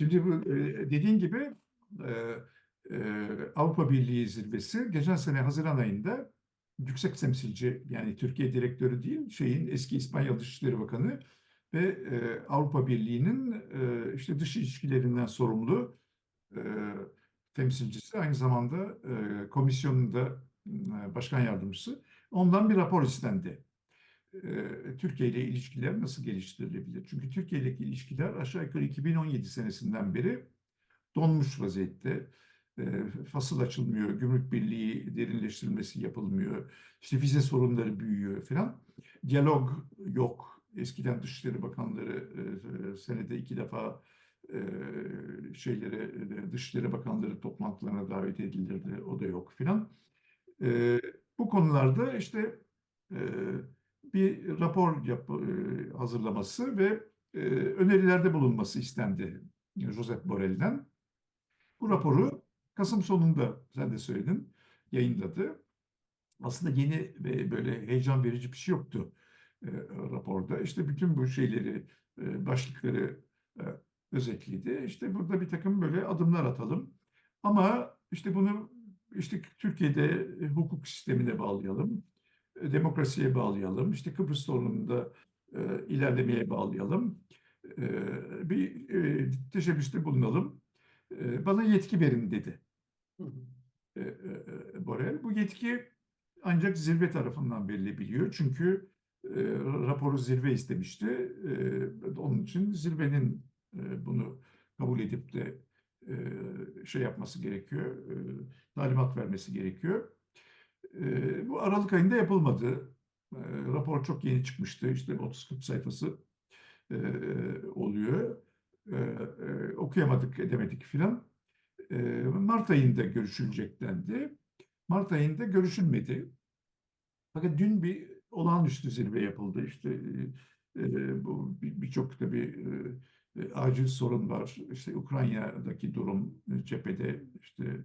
Şimdi bu e, dediğin gibi e, e, Avrupa Birliği zirvesi geçen sene Haziran ayında yüksek temsilci yani Türkiye direktörü değil şeyin eski İspanya Dışişleri Bakanı ve Avrupa Birliği'nin işte dış ilişkilerinden sorumlu temsilcisi aynı zamanda komisyonun da başkan yardımcısı ondan bir rapor istendi. Türkiye ile ilişkiler nasıl geliştirilebilir? Çünkü Türkiye ile ilişkiler aşağı yukarı 2017 senesinden beri donmuş vaziyette. Fasıl açılmıyor, gümrük birliği derinleştirilmesi yapılmıyor, işte vize sorunları büyüyor falan. Diyalog yok. Eskiden Dışişleri Bakanları senede iki defa şeylere, Dışişleri Bakanları toplantılarına davet edilirdi. O da yok filan. Bu konularda işte bir rapor yap, e, hazırlaması ve e, önerilerde bulunması istendi Josep Borrell'den. Bu raporu Kasım sonunda sen de söyledin yayınladı. Aslında yeni ve böyle heyecan verici bir şey yoktu e, raporda. İşte bütün bu şeyleri, e, başlıkları e, özetledi. İşte burada bir takım böyle adımlar atalım. Ama işte bunu işte Türkiye'de hukuk sistemine bağlayalım, e, demokrasiye bağlayalım, işte Kıbrıs sorununda e, ilerlemeye bağlayalım, e, bir e, teşebbüste bulunalım. E, bana yetki verin dedi e, e, Borrell. Bu yetki ancak zirve tarafından verilebiliyor. Çünkü e, raporu zirve istemişti. E, onun için zirvenin e, bunu kabul edip de e, şey yapması gerekiyor, e, talimat vermesi gerekiyor. Bu Aralık ayında yapılmadı. E, rapor çok yeni çıkmıştı. İşte 30-40 sayfası e, oluyor. E, e, okuyamadık, edemedik filan. E, Mart ayında görüşülecek dendi. Mart ayında görüşülmedi. Fakat dün bir olağanüstü zirve yapıldı. İşte e, bu birçok bir tabii e, acil sorun var. İşte Ukrayna'daki durum cephede işte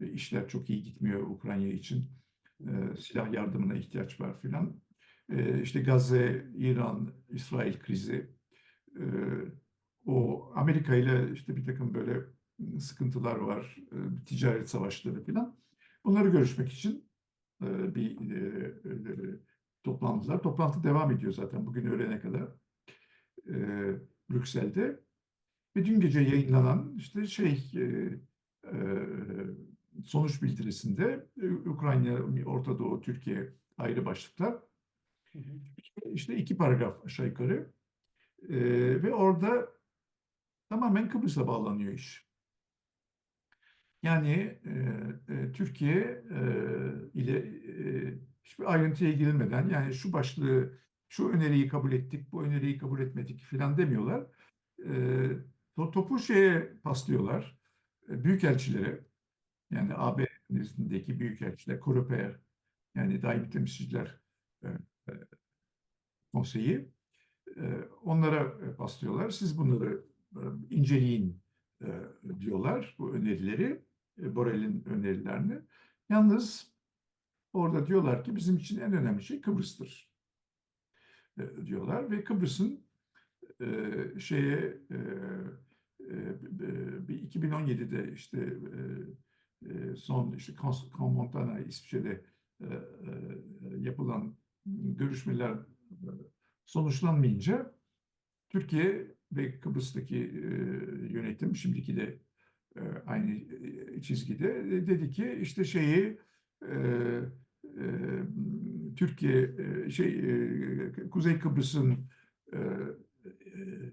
işler çok iyi gitmiyor Ukrayna için. Silah yardımına ihtiyaç var filan. E, işte Gazze, İran, İsrail krizi. O Amerika ile işte bir takım böyle sıkıntılar var. Ticaret savaşları filan. Bunları görüşmek için bir e, toplantılar. Toplantı devam ediyor zaten bugün öğlene kadar Brüksel'de. Ve dün gece yayınlanan işte şey sonuç bildirisinde e, Ukrayna, Orta Doğu, Türkiye ayrı başlıklar. İşte iki paragraf aşağı yukarı. E, ve orada tamamen Kıbrıs'a bağlanıyor iş. Yani e, e, Türkiye e, ile e, hiçbir ayrıntıya girilmeden yani şu başlığı, şu öneriyi kabul ettik, bu öneriyi kabul etmedik filan demiyorlar. E, topu şeye paslıyorlar, e, büyükelçilere yani AB nezdindeki büyükelçiler, Koreper yani daimi temsilciler e, e, konseyi e, onlara paslıyorlar. Siz bunları e, inceleyin e, diyorlar bu önerileri, e, Borel'in önerilerini. Yalnız orada diyorlar ki bizim için en önemli şey Kıbrıs'tır e, diyorlar ve Kıbrıs'ın e, şeye e, e, bir 2017'de işte e, e, son işte Konmontana İsviçre'de e, e, yapılan görüşmeler e, sonuçlanmayınca Türkiye ve Kıbrıs'taki e, yönetim şimdiki de e, aynı e, çizgide e, dedi ki işte şeyi e, e, Türkiye e, şey e, Kuzey Kıbrıs'ın e,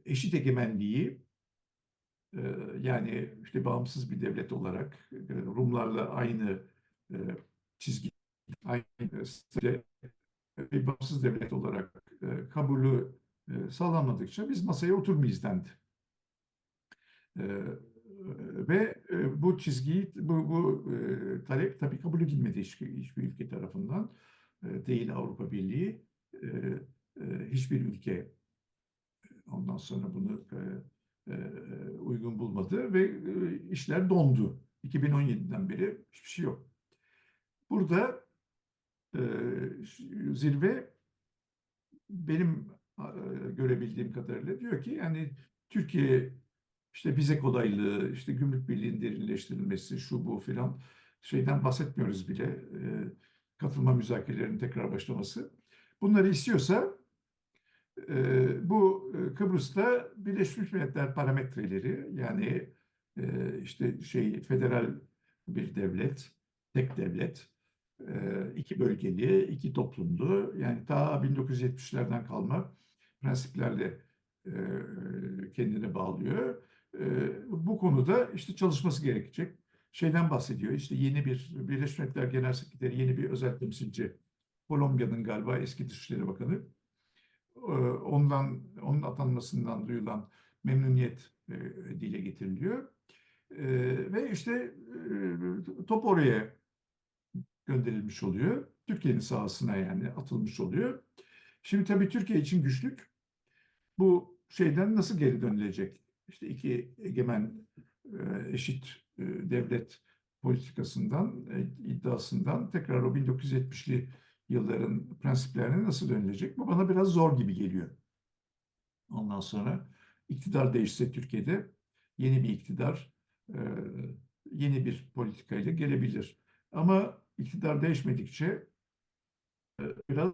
eşit egemenliği e, yani işte bağımsız bir devlet olarak Rumlarla aynı çizgi aynı sitede bir bağımsız devlet olarak kabulü sağlanmadıkça biz masaya oturmayız dendi. Ve bu çizgiyi, bu, bu talep tabii kabul edilmedi hiçbir, hiçbir ülke tarafından. Değil Avrupa Birliği. Hiçbir ülke ondan sonra bunu uygun bulmadı ve işler dondu. 2017'den beri hiçbir şey yok. Burada zirve benim görebildiğim kadarıyla diyor ki yani Türkiye işte vize kolaylığı, işte gümrük birliğinin derinleştirilmesi, şu bu filan şeyden bahsetmiyoruz bile. Katılma müzakerelerinin tekrar başlaması. Bunları istiyorsa bu Kıbrıs'ta Birleşmiş Milletler parametreleri yani işte şey federal bir devlet, tek devlet, iki bölgeli, iki toplumlu yani ta 1970'lerden kalma prensiplerle e, kendini bağlıyor. Bu konuda işte çalışması gerekecek. Şeyden bahsediyor işte yeni bir Birleşmiş Milletler Genel Sekreteri yeni bir özel temsilci Kolombiya'nın galiba eski Dışişleri Bakanı ondan onun atanmasından duyulan memnuniyet e, dile getiriliyor. E, ve işte top oraya gönderilmiş oluyor. Türkiye'nin sahasına yani atılmış oluyor. Şimdi tabii Türkiye için güçlük bu şeyden nasıl geri dönülecek? İşte iki egemen eşit devlet politikasından, iddiasından tekrar o 1970'li yılların prensiplerine nasıl dönülecek? Bu bana biraz zor gibi geliyor. Ondan sonra iktidar değişse Türkiye'de yeni bir iktidar yeni bir politikayla gelebilir. Ama iktidar değişmedikçe biraz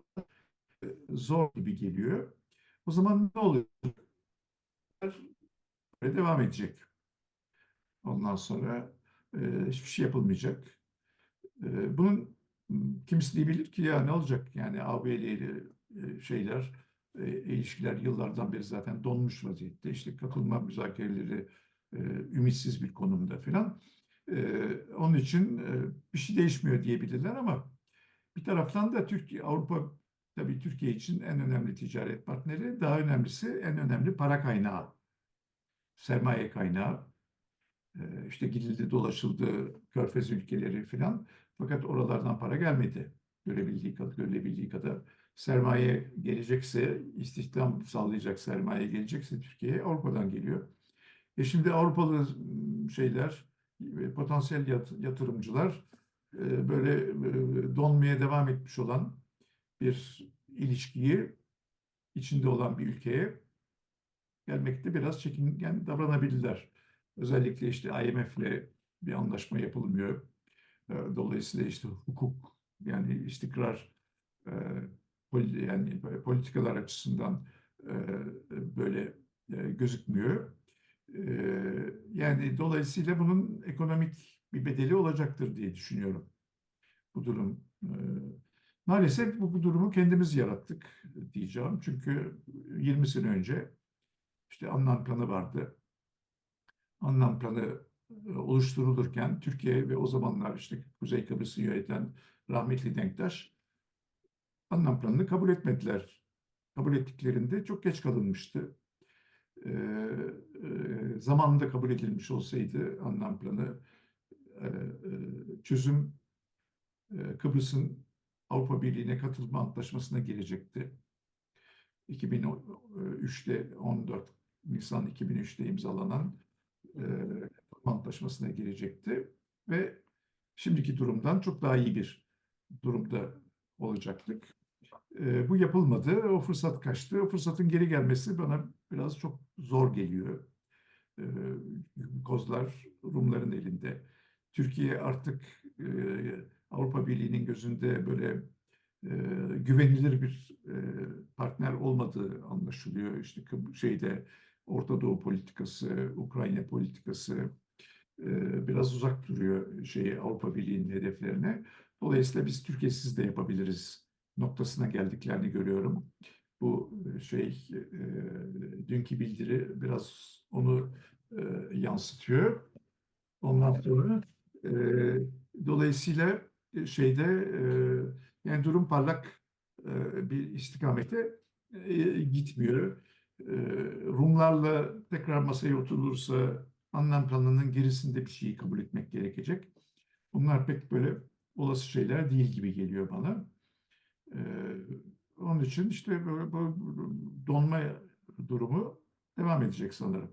zor gibi geliyor. O zaman ne oluyor? Böyle devam edecek. Ondan sonra hiçbir şey yapılmayacak. bunun kimisi diyebilir ki ya ne olacak yani AB ile şeyler ilişkiler yıllardan beri zaten donmuş vaziyette. İşte katılma müzakereleri ümitsiz bir konumda filan. onun için bir şey değişmiyor diyebilirler ama bir taraftan da Türkiye, Avrupa tabii Türkiye için en önemli ticaret partneri, daha önemlisi en önemli para kaynağı, sermaye kaynağı. İşte gidildi dolaşıldı Körfez ülkeleri filan. Fakat oralardan para gelmedi. Görebildiği kadar, görülebildiği kadar sermaye gelecekse, istihdam sağlayacak sermaye gelecekse Türkiye'ye Avrupa'dan geliyor. E şimdi Avrupalı şeyler, potansiyel yatırımcılar böyle donmaya devam etmiş olan bir ilişkiyi içinde olan bir ülkeye gelmekte biraz çekingen davranabilirler. Özellikle işte IMF'le bir anlaşma yapılmıyor. Dolayısıyla işte hukuk yani istikrar yani politikalar açısından böyle gözükmüyor. Yani dolayısıyla bunun ekonomik bir bedeli olacaktır diye düşünüyorum. Bu durum. Maalesef bu durumu kendimiz yarattık diyeceğim. Çünkü 20 sene önce işte Annan planı vardı. Annan planı oluşturulurken Türkiye ve o zamanlar işte Kuzey Kıbrıs'ı yöneten rahmetli Denktaş anlam planını kabul etmediler. Kabul ettiklerinde çok geç kalınmıştı. Ee, e, zamanında kabul edilmiş olsaydı anlam planı e, e, çözüm e, Kıbrıs'ın Avrupa Birliği'ne katılma antlaşmasına girecekti. 2003'te 14 Nisan 2003'te imzalanan e, antlaşmasına girecekti ve şimdiki durumdan çok daha iyi bir durumda olacaktık. E, bu yapılmadı. O fırsat kaçtı. O fırsatın geri gelmesi bana biraz çok zor geliyor. E, kozlar Rumların elinde. Türkiye artık e, Avrupa Birliği'nin gözünde böyle e, güvenilir bir e, partner olmadığı anlaşılıyor. İşte şeyde Orta Doğu politikası, Ukrayna politikası, e, biraz uzak duruyor şeyi Avrupa Birliği'nin hedeflerine. Dolayısıyla biz Türkiye'siz de yapabiliriz noktasına geldiklerini görüyorum. Bu e, şey e, dünkü bildiri biraz onu yansıtıyor. Ondan sonra dolayısıyla şeyde yani durum parlak bir istikamete gitmiyor. Rumlarla tekrar masaya oturulursa anlam planının gerisinde bir şeyi kabul etmek gerekecek. Bunlar pek böyle olası şeyler değil gibi geliyor bana. Onun için işte böyle, böyle donma durumu devam edecek sanırım.